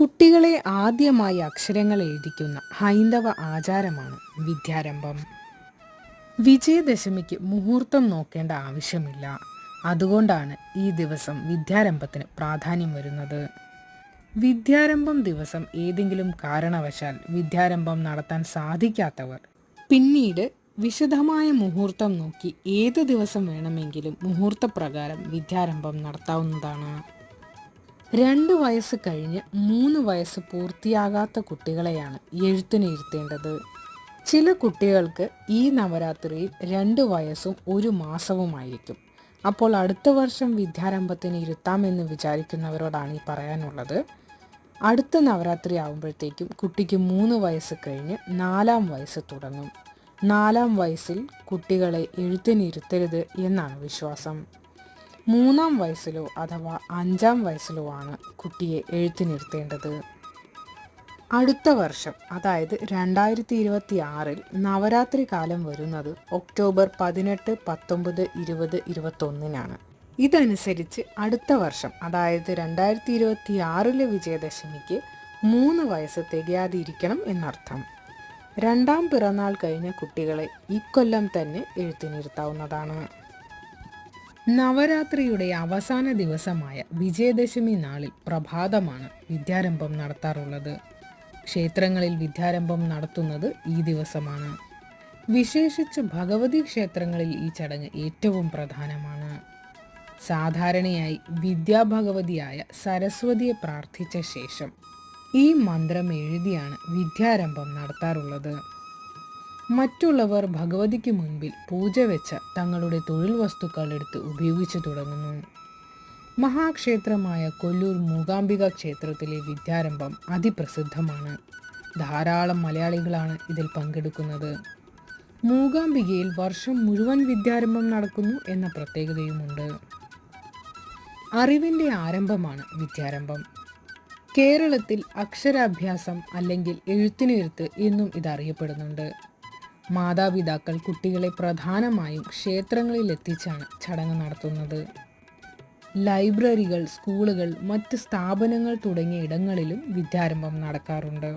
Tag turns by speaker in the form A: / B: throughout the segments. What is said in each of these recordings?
A: കുട്ടികളെ ആദ്യമായി അക്ഷരങ്ങൾ എഴുതിക്കുന്ന ഹൈന്ദവ ആചാരമാണ് വിദ്യാരംഭം. വിജയദശമിക്ക് മുഹൂർത്തം നോക്കേണ്ട ആവശ്യമില്ല. അതുകൊണ്ടാണ് ഈ ദിവസം വിദ്യാരംഭത്തിന് പ്രാധാന്യം വരുന്നത്. വിദ്യാരംഭം ദിവസം ഏതെങ്കിലും കാരണവശാൽ വിദ്യാരംഭം നടത്താൻ സാധിക്കാത്തവർ പിന്നീട് വിശദമായ മുഹൂർത്തം നോക്കി ഏത് ദിവസം വേണമെങ്കിലും മുഹൂർത്തപ്രകാരം വിദ്യാരംഭം നടത്താവുന്നതാണ്. രണ്ട് വയസ്സ് കഴിഞ്ഞ് മൂന്ന് വയസ്സ് പൂർത്തിയാകാത്ത കുട്ടികളെയാണ് എഴുത്തിന് ഇരുത്തേണ്ടത്. ചില കുട്ടികൾക്ക് ഈ നവരാത്രിയിൽ രണ്ട് വയസ്സും ഒരു മാസവുമായിരിക്കും. അപ്പോൾ അടുത്ത വർഷം വിദ്യാരംഭത്തിന് ഇരുത്താമെന്ന് വിചാരിക്കുന്നവരോടാണ് ഈ പറയാനുള്ളത്. അടുത്ത നവരാത്രി ആകുമ്പോഴത്തേക്കും കുട്ടിക്ക് മൂന്ന് വയസ്സ് കഴിഞ്ഞ് നാലാം വയസ്സ് തുടങ്ങും. നാലാം വയസ്സിൽ കുട്ടികളെ എഴുത്തിനിരുത്തരുത് എന്നാണ് വിശ്വാസം. മൂന്നാം വയസ്സിലോ അഥവാ അഞ്ചാം വയസ്സിലോ ആണ് കുട്ടിയെ എഴുത്തിനിരുത്തേണ്ടത് അടുത്ത വർഷം അതായത് രണ്ടായിരത്തി ഇരുപത്തി ആറിൽ നവരാത്രി കാലം വരുന്നത് ഒക്ടോബർ പതിനെട്ട് പത്തൊമ്പത് ഇരുപത് ഇരുപത്തൊന്നിനാണ്. ഇതനുസരിച്ച് അടുത്ത വർഷം അതായത് രണ്ടായിരത്തി ഇരുപത്തി ആറിലെ വിജയദശമിക്ക് മൂന്ന് വയസ്സ് തികയാതിരിക്കണം എന്നർത്ഥം. രണ്ടാം പിറന്നാൾ കഴിഞ്ഞ കുട്ടികളെ ഇക്കൊല്ലം തന്നെ എഴുത്തിനിരുത്താവുന്നതാണ് നവരാത്രിയുടെ അവസാന ദിവസമായ വിജയദശമി നാളിൽ പ്രഭാതമാണ് വിദ്യാരംഭം നടത്താറുള്ളത്. ക്ഷേത്രങ്ങളിൽ വിദ്യാരംഭം നടത്തുന്നത് ഈ ദിവസമാണ്. വിശേഷിച്ച് ഭഗവതി ക്ഷേത്രങ്ങളിൽ ഈ ചടങ്ങ് ഏറ്റവും പ്രധാനമാണ്. സാധാരണയായി വിദ്യാഭഗവതിയായ സരസ്വതിയെ പ്രാർത്ഥിച്ച ശേഷം ഈ മന്ത്രം എഴുതിയാണ് വിദ്യാരംഭം നടത്താറുള്ളത്. മറ്റുള്ളവർ ഭഗവതിക്ക് മുൻപിൽ പൂജ വെച്ച തങ്ങളുടെ തൊഴിൽ വസ്തുക്കൾ എടുത്ത് ഉപയോഗിച്ചു തുടങ്ങുന്നു. മഹാക്ഷേത്രമായ കൊല്ലൂർ മൂകാംബിക ക്ഷേത്രത്തിലെ വിദ്യാരംഭം അതിപ്രസിദ്ധമാണ്. ധാരാളം മലയാളികളാണ് ഇതിൽ പങ്കെടുക്കുന്നത്. മൂകാംബികയിൽ വർഷം മുഴുവൻ വിദ്യാരംഭം നടക്കുന്നു എന്ന പ്രത്യേകതയുമുണ്ട്. അറിവിന്റെ ആരംഭമാണ് വിദ്യാരംഭം. കേരളത്തിൽ അക്ഷരാഭ്യാസം അല്ലെങ്കിൽ എഴുത്തിനെഴുത്ത് എന്നും ഇതറിയപ്പെടുന്നുണ്ട്. മാതാപിതാക്കൾ കുട്ടികളെ പ്രധാനമായും ക്ഷേത്രങ്ങളിൽ എത്തിച്ചാണ് ചടങ്ങ് നടത്തുന്നത്. ലൈബ്രറികൾ സ്കൂളുകൾ മറ്റ് സ്ഥാപനങ്ങൾ തുടങ്ങിയ ഇടങ്ങളിലും വിദ്യാരംഭം നടക്കാറുണ്ട്.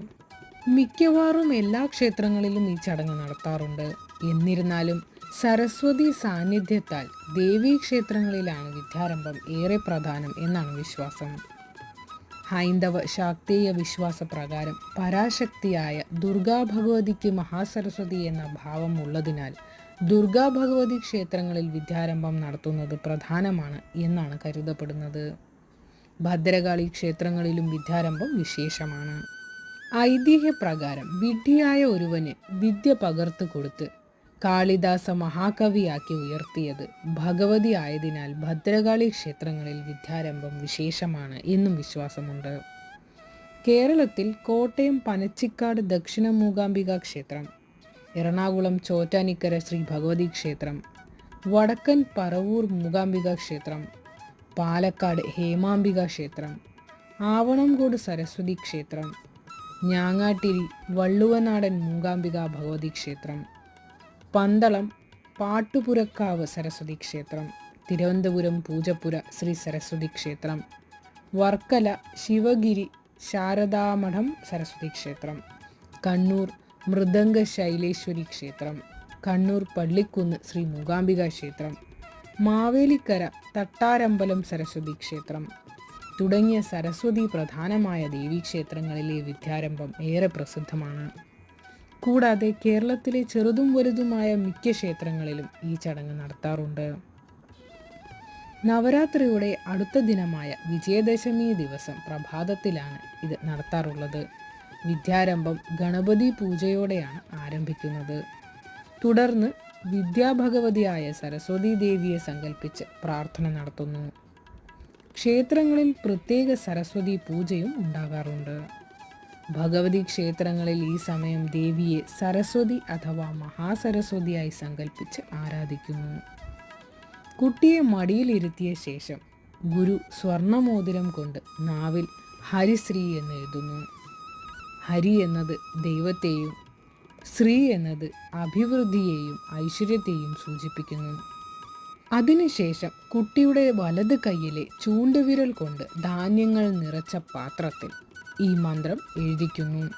A: മിക്കവാറും എല്ലാ ക്ഷേത്രങ്ങളിലും ഈ ചടങ്ങ് നടത്താറുണ്ട്. എന്നിരുന്നാലും സരസ്വതി സാന്നിധ്യത്താൽ ദേവീക്ഷേത്രങ്ങളിലാണ് വിദ്യാരംഭം ഏറെ പ്രധാനം എന്നാണ് വിശ്വാസം. ഹൈന്ദവ ശാക്തേയ വിശ്വാസപ്രകാരം പരാശക്തിയായ ദുർഗാ ഭഗവതിക്ക് മഹാസരസ്വതി എന്ന ഭാവം ഉള്ളതിനാൽ ദുർഗാ ഭഗവതി ക്ഷേത്രങ്ങളിൽ വിദ്യാരംഭം നടത്തുന്നത് പ്രധാനമാണ് എന്നാണ് കരുതപ്പെടുന്നത്. ഭദ്രകാളി ക്ഷേത്രങ്ങളിലും വിദ്യാരംഭം വിശേഷമാണ്. ഐതിഹ്യപ്രകാരം വിഡ്ഢിയായ ഒരുവന് വിദ്യ പകർത്തു കൊടുത്ത് കാളിദാസ മഹാകവിയാക്കി ഉയർത്തിയത്. ഭഗവതി ആയതിനാൽ ഭദ്രകാളി ക്ഷേത്രങ്ങളിൽ വിദ്യാരംഭം വിശേഷമാണ് എന്നും വിശ്വാസമുണ്ട്. കേരളത്തിൽ കോട്ടയം പനച്ചിക്കാട് ദക്ഷിണ മൂകാംബിക ക്ഷേത്രം എറണാകുളം ചോറ്റാനിക്കര ശ്രീ ഭഗവതി ക്ഷേത്രം വടക്കൻ പറവൂർ മൂകാംബിക ക്ഷേത്രം പാലക്കാട് ഹേമാംബിക ക്ഷേത്രം ആവണംകോട് സരസ്വതി ക്ഷേത്രം ഞാങ്ങാട്ടിരി വള്ളുവനാടൻ മൂകാംബിക ഭഗവതി ക്ഷേത്രം പന്തളം പാട്ടുപുരക്കാവ് സരസ്വതി ക്ഷേത്രം തിരുവനന്തപുരം പൂജപ്പുര ശ്രീ സരസ്വതി ക്ഷേത്രം വർക്കല ശിവഗിരി ശാരദാമഠം സരസ്വതി ക്ഷേത്രം കണ്ണൂർ മൃദംഗ ശൈലേശ്വരി ക്ഷേത്രം കണ്ണൂർ പള്ളിക്കുന്ന് ശ്രീ മൂകാംബിക ക്ഷേത്രം മാവേലിക്കര തട്ടാരമ്പലം സരസ്വതി ക്ഷേത്രം തുടങ്ങിയ സരസ്വതി പ്രധാനമായ ദേവീക്ഷേത്രങ്ങളിലെ വിദ്യാരംഭം ഏറെ പ്രസിദ്ധമാണ്. കൂടാതെ കേരളത്തിലെ ചെറുതും വലുതുമായ മിക്ക ക്ഷേത്രങ്ങളിലും ഈ ചടങ്ങ് നടത്താറുണ്ട്. നവരാത്രിയുടെ അടുത്ത ദിനമായ വിജയദശമി ദിവസം പ്രഭാതത്തിലാണ് ഇത് നടത്താറുള്ളത്. വിദ്യാരംഭം ഗണപതി പൂജയോടെയാണ് ആരംഭിക്കുന്നത്. തുടർന്ന് വിദ്യാഭഗവതിയായ സരസ്വതി ദേവിയെ സങ്കല്പിച്ച് പ്രാർത്ഥന നടത്തുന്നു. ക്ഷേത്രങ്ങളിൽ പ്രത്യേക സരസ്വതി പൂജയും ഉണ്ടാകാറുണ്ട്. ഭഗവതി ക്ഷേത്രങ്ങളിൽ ഈ സമയം ദേവിയെ സരസ്വതി അഥവാ മഹാസരസ്വതിയായി സങ്കല്പിച്ച് ആരാധിക്കുന്നു. കുട്ടിയെ മടിയിലിരുത്തിയ ശേഷം ഗുരു സ്വർണമോതിരം കൊണ്ട് നാവിൽ ഹരിശ്രീ എന്ന് എഴുതുന്നു. ഹരി എന്നത് ദൈവത്തെയും ശ്രീ എന്നത് അഭിവൃദ്ധിയെയും ഐശ്വര്യത്തെയും സൂചിപ്പിക്കുന്നു. അതിനുശേഷം കുട്ടിയുടെ വലത് കൈയിലെ ചൂണ്ടുവിരൽ കൊണ്ട് ധാന്യങ്ങൾ നിറച്ച പാത്രത്തിൽ ഈ മന്ത്രം എഴുതിക്കുന്നു.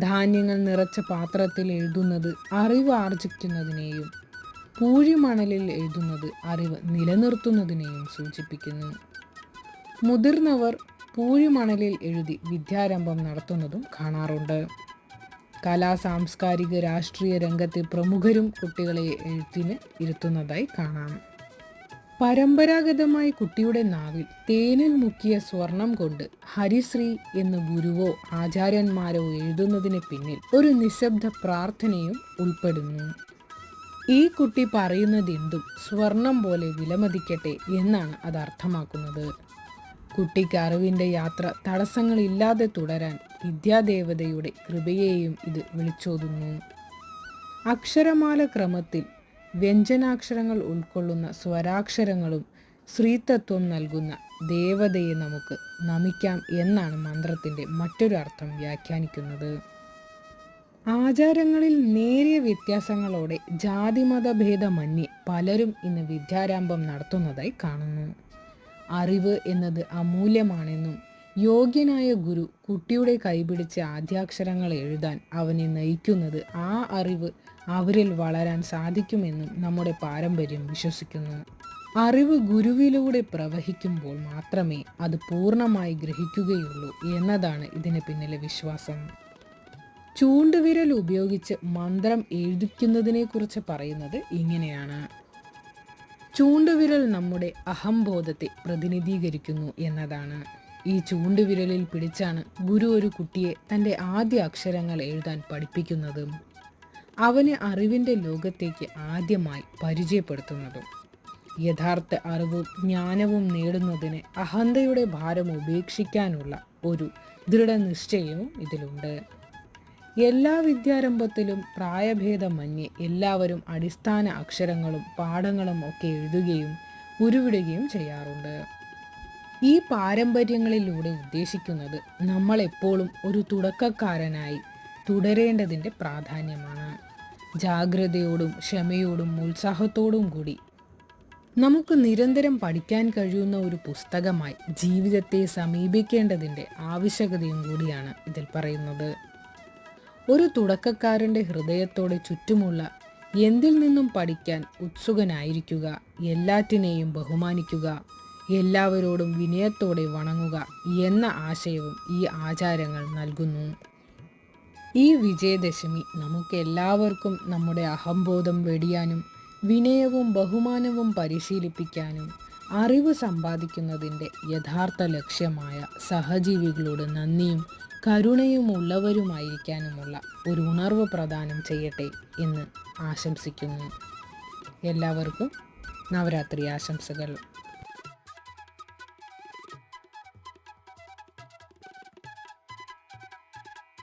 A: ധാന്യങ്ങൾ നിറച്ച പാത്രത്തിൽ എഴുതുന്നത് അറിവ് ആർജിക്കുന്നതിനെയും പൂഴിമണലിൽ എഴുതുന്നത് അറിവ് നിലനിർത്തുന്നതിനെയും സൂചിപ്പിക്കുന്നു. മുതിർന്നവർ പൂഴിമണലിൽ എഴുതി വിദ്യാരംഭം നടത്തുന്നതും കാണാറുണ്ട്. കലാ സാംസ്കാരിക രാഷ്ട്രീയ രംഗത്തെ പ്രമുഖരും കുട്ടികളെ എഴുത്തിന് ഇരുത്തുന്നതായി കാണാം. പരമ്പരാഗതമായി കുട്ടിയുടെ നാവിൽ തേനിൽ മുക്കിയ സ്വർണം കൊണ്ട് ഹരിശ്രീ എന്ന് ഗുരുവോ ആചാര്യന്മാരോ എഴുതുന്നതിന് പിന്നിൽ ഒരു നിശബ്ദ പ്രാർത്ഥനയും ഉൾപ്പെടുന്നു. ഈ കുട്ടി പറയുന്നതെന്തും സ്വർണം പോലെ വിലമതിക്കട്ടെ എന്നാണ് അത് അർത്ഥമാക്കുന്നത്. കുട്ടിക്ക് അറിവിന്റെ യാത്ര തടസ്സങ്ങളില്ലാതെ തുടരാൻ വിദ്യാദേവതയുടെ കൃപയെയും ഇത് വിളിച്ചോതുന്നു. അക്ഷരമാല ക്രമത്തിൽ വ്യഞ്ജനാക്ഷരങ്ങൾ ഉൾക്കൊള്ളുന്ന സ്വരാക്ഷരങ്ങളും ശ്രീതത്വം നൽകുന്ന ദേവതയെ നമുക്ക് നമിക്കാം എന്നാണ് മന്ത്രത്തിന്റെ മറ്റൊരു അർത്ഥം വ്യാഖ്യാനിക്കുന്നത്. ആചാരങ്ങളിൽ നേരിയ വ്യത്യാസങ്ങളോടെ ജാതിമത ഭേദമന്യേ പലരും ഇന്ന് വിദ്യാരംഭം നടത്തുന്നതായി കാണുന്നു. അറിവ് എന്നത് അമൂല്യമാണെന്നും യോഗ്യനായ ഗുരു കുട്ടിയുടെ കൈപിടിച്ച് ആദ്യാക്ഷരങ്ങൾ എഴുതാൻ അവനെ നയിക്കുന്നത് ആ അറിവ് അവരിൽ വളരാൻ സാധിക്കുമെന്നും നമ്മുടെ പാരമ്പര്യം വിശ്വസിക്കുന്നു. അറിവ് ഗുരുവിലൂടെ പ്രവഹിക്കുമ്പോൾ മാത്രമേ അത് പൂർണമായി ഗ്രഹിക്കുകയുള്ളൂ എന്നതാണ് ഇതിന് പിന്നിലെ വിശ്വാസം. ചൂണ്ടുവിരൽ ഉപയോഗിച്ച് മന്ത്രം എഴുതിക്കുന്നതിനെക്കുറിച്ച് പറയുന്നത് ഇങ്ങനെയാണ്. ചൂണ്ടുവിരൽ നമ്മുടെ അഹംബോധത്തെ പ്രതിനിധീകരിക്കുന്നു എന്നതാണ്. ഈ ചൂണ്ടുവിരലിൽ പിടിച്ചാണ് ഗുരു ഒരു കുട്ടിയെ തന്റെ ആദ്യ അക്ഷരങ്ങൾ എഴുതാൻ പഠിപ്പിക്കുന്നതും. അവനെ അറിവിന്റെ ലോകത്തേക്ക് ആദ്യമായി പരിചയപ്പെടുത്തുന്നതും യഥാർത്ഥ അറിവും ജ്ഞാനവും നേടുന്നതിന് അഹന്തയുടെ ഭാരം ഉപേക്ഷിക്കാനുള്ള ഒരു ദൃഢനിശ്ചയവും ഇതിലുണ്ട്. എല്ലാ വിദ്യാരംഭത്തിലും പ്രായഭേദമന്യേ എല്ലാവരും അടിസ്ഥാന അക്ഷരങ്ങളും പാഠങ്ങളും ഒക്കെ എഴുതുകയും ഉരുവിടുകയും ചെയ്യാറുണ്ട്. ഈ പാരമ്പര്യങ്ങളിലൂടെ ഉദ്ദേശിക്കുന്നത് നമ്മളെപ്പോഴും ഒരു തുടക്കക്കാരനായി തുടരേണ്ടതിന്റെ പ്രാധാന്യമാണ്. ജാഗ്രതയോടും ക്ഷമയോടും ഉത്സാഹത്തോടും കൂടി. നമുക്ക് നിരന്തരം പഠിക്കാൻ കഴിയുന്ന ഒരു പുസ്തകമായി ജീവിതത്തെ സമീപിക്കേണ്ടതിന്റെ ആവശ്യകതയും കൂടിയാണ് ഇതിൽ പറയുന്നത്. ഒരു തുടക്കക്കാരന്റെ ഹൃദയത്തോടെ ചുറ്റുമുള്ള എന്തിൽ നിന്നും പഠിക്കാൻ ഉത്സുകനായിരിക്കുക എല്ലാറ്റിനെയും ബഹുമാനിക്കുക എല്ലാവരോടും വിനയത്തോടെ വണങ്ങുക എന്ന ആശയവും ഈ ആചാരങ്ങൾ നൽകുന്നു. ഈ വിജയദശമി നമുക്ക് എല്ലാവർക്കും നമ്മുടെ അഹംബോധം വെടിയാനും വിനയവും ബഹുമാനവും പരിശീലിപ്പിക്കാനും അറിവ് സമ്പാദിക്കുന്നതിന്റെ യഥാർത്ഥ ലക്ഷ്യമായ സഹജീവികളോട് നന്ദിയും കരുണയും ഉള്ളവരുമായിരിക്കാനുമുള്ള ഒരു ഉണർവ് പ്രദാനം ചെയ്യട്ടെ എന്ന് ആശംസിക്കുന്നു. എല്ലാവർക്കും നവരാത്രി ആശംസകൾ.